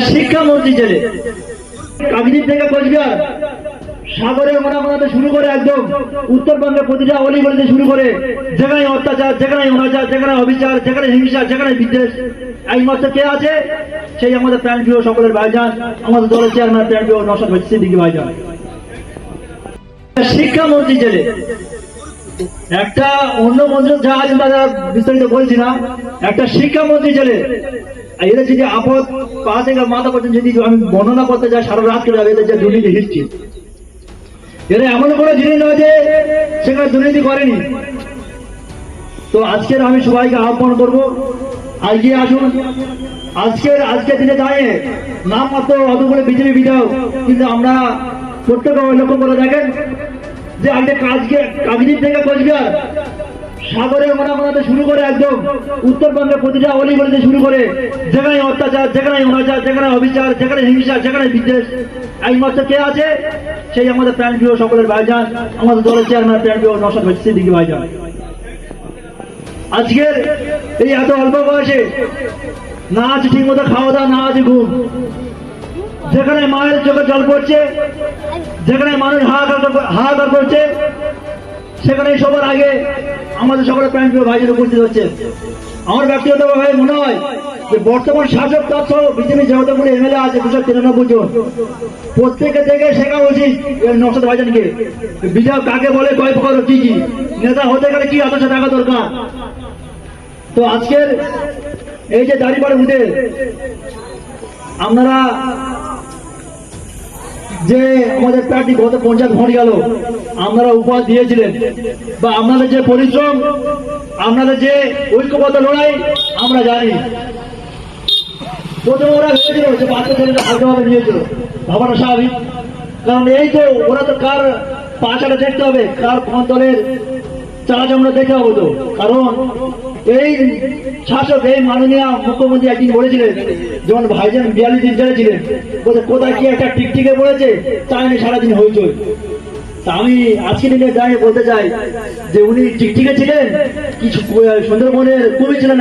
শিক্ষামন্ত্রী জেলে। কাকদ্বীপ থেকে কোচবিহার। সাগরের মোনামোনাতে শুরু করে একদম। উত্তরবঙ্গের প্রতিটা অলি গলিতে শুরু করে। যেখানে অত্যাচার যেখানে অনাচার যেখানে অবিচার যেখানে হিংসা যেখানে বিদ্বেষ। একমাত্র কে আছে? সেই আমাদের প্রাণ প্রিয় সকলের ভাইজান, আমাদের দলের চেয়ারম্যান, প্রাণ প্রিয় নশা সিদ্দিকি ভাইজান। শিক্ষামন্ত্রী ছেলে একটা অন্য মন্ত্রী যা তারা বিস্তারিত বলছি না, একটা শিক্ষামন্ত্রী আর যদি আপদ পা থেকে মাথা পর্যন্ত যদি আমি বর্ণনা করতে যাই, সারা রাত চলে যাবে এদের যে দুর্নীতি এরা এমন কোনো জিনিস নয় যে সেখানে দুর্নীতি করেনি। তো আজকের আমি সবাইকে আহ্বান করব আজকে আসুন। আজকের আজকের দিনে দাঁড়িয়ে নাম মাত্র অতগুলো বিজেপি বিধায়ক, কিন্তু আমরা প্রত্যেক লক্ষ্য করে দেখেন যে আজকে কাজকে কাকদ্বীপ থেকে কোচবিহার সাগরের মোনামোনাতে শুরু করে একদম। উত্তরবঙ্গের প্রতিটা অলি গলিতে শুরু করে। যেখানে অত্যাচার যেখানে অনাচার যেখানে অবিচার যেখানে হিংসা যেখানে বিদ্বেষ একমাত্র কে আছে? সেই আমাদের প্রাণ প্রিয় সকলের ভাইজান, আমাদের দলের চেয়ারম্যান প্রাণ প্রিয় নশাদ সিদ্দিকি ভাইজান। আজকের এই এত অল্প বয়সে না আছে ঠিক মতো খাওয়া দাওয়া না আছে ঘুম। যেখানে মায়ের চোখে জল পড়ছে, যেখানে মানুষ হাহাকার কর- হাহাকার করছে সেখানে সবার আগে আমাদের সকলের প্রাণ প্রিয় ভাইদের উপস্থিত হচ্ছে। আমার ব্যক্তিগত ব্যক্তিগতভাবে মনে হয় যে বর্তমান শাসক তথ্য বিজেপি যেহেতুগুলো এমএলএ আছে দুশো তিরানব্বই জন। প্রত্যেকে থেকে শেখা উচিত নশদ ভাইজানকে। বিজয় কাকে বলে, কয় প্রকার কি কি। নেতা হতে গেলে কি আদর্শ থাকা দরকার? তো আজকের এই যে দাঁড়িপাড়ে উঠে আপনারা যে আমাদের প্রার্থী গত পঞ্চায়েত ভোট গেল, আপনারা উপহার দিয়েছিলেন। বা আপনাদের যে পরিশ্রম, আপনাদের যে ঐক্যবদ্ধ লড়াই, আমরা জানি। প্রথমে ওরা ভেবেছিল যে বাচ্চা ছেলেটা হালকাভাবে নিয়েছিল ভাবাটা স্বাভাবিক। কারণ এই তো ওরা তো কার পাশাটা দেখতে হবে, কার কোন দলের চারা চামড়া দেখতে হবে তো কারণ এই শাসক, এই মাননীয় মুখ্যমন্ত্রী একদিন বলেছিলেন, যখন ভাইজান বিয়াল্লিশ দিন চলেছিলেন ছিলেন বলছে, কোথায় কি একটা টিকটিকে পড়েছে? তাই নিয়ে সারাদিন হইচই। তা আমি আজকে দিনে দাঁড়িয়ে বলতে চাই যে, উনি টিকটিকে ছিলেন, কিছু সুন্দরবনের কবি ছিলেন